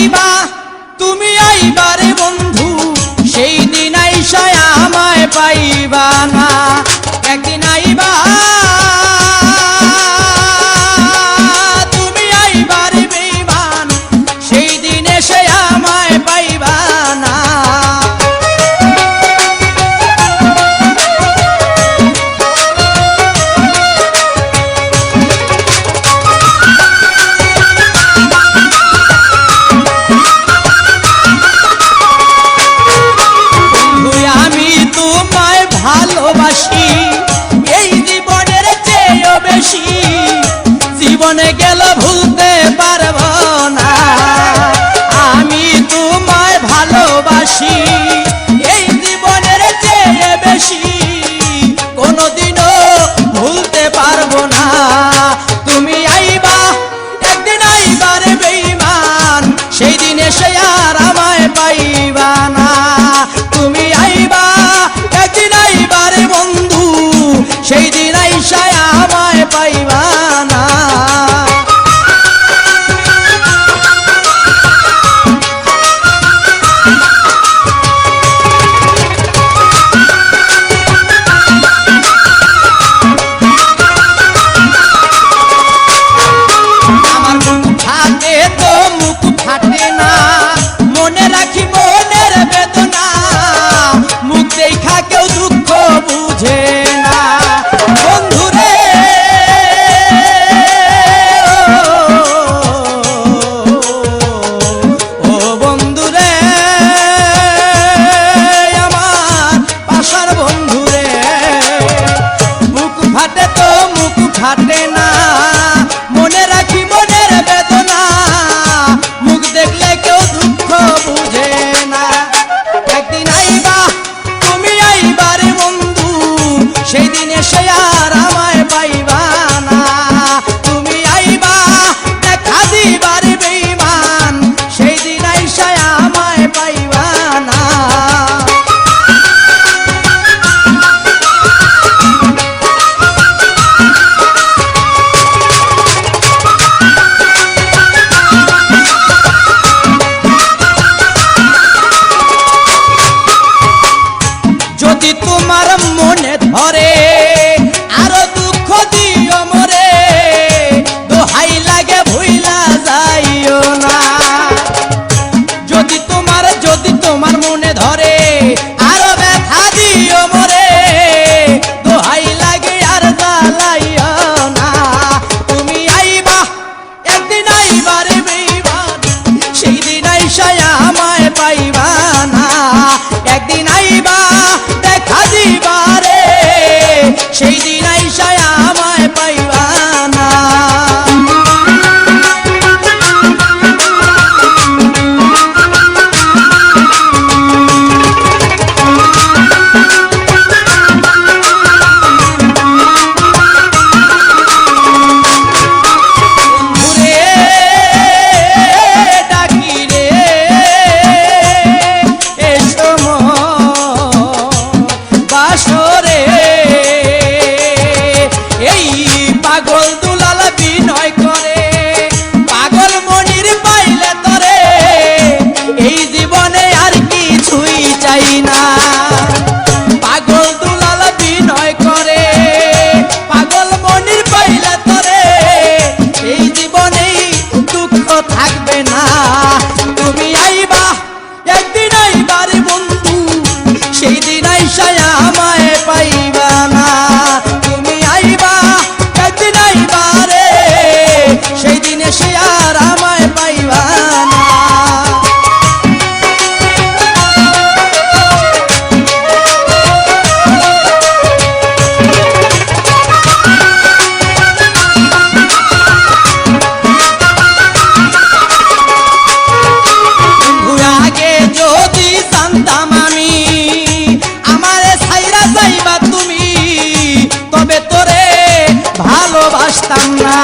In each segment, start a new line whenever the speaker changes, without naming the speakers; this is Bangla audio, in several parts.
আইবা তুমি আইবা বন্ধু সেই দিন আইসায় আমায় পাইবা না। একদিন আইবা ভালোবাসি জীবনে গেল ভুলতে পারব না। আমি তোমায় ভালোবাসি, এই জীবনের চেয়ে বেশি কোনোদিনও ভুলতে পারব না। তুমি আইবা, একদিন আইবার বেইমান সেই দিনে সে আর আমায় পাইবা না। হরে chasing আসতাম না।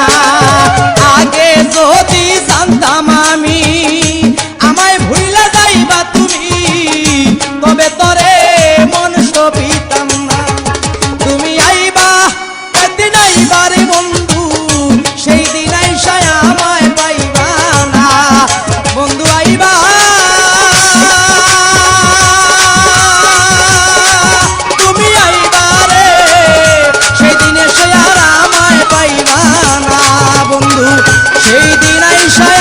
সেই দিন আইসায়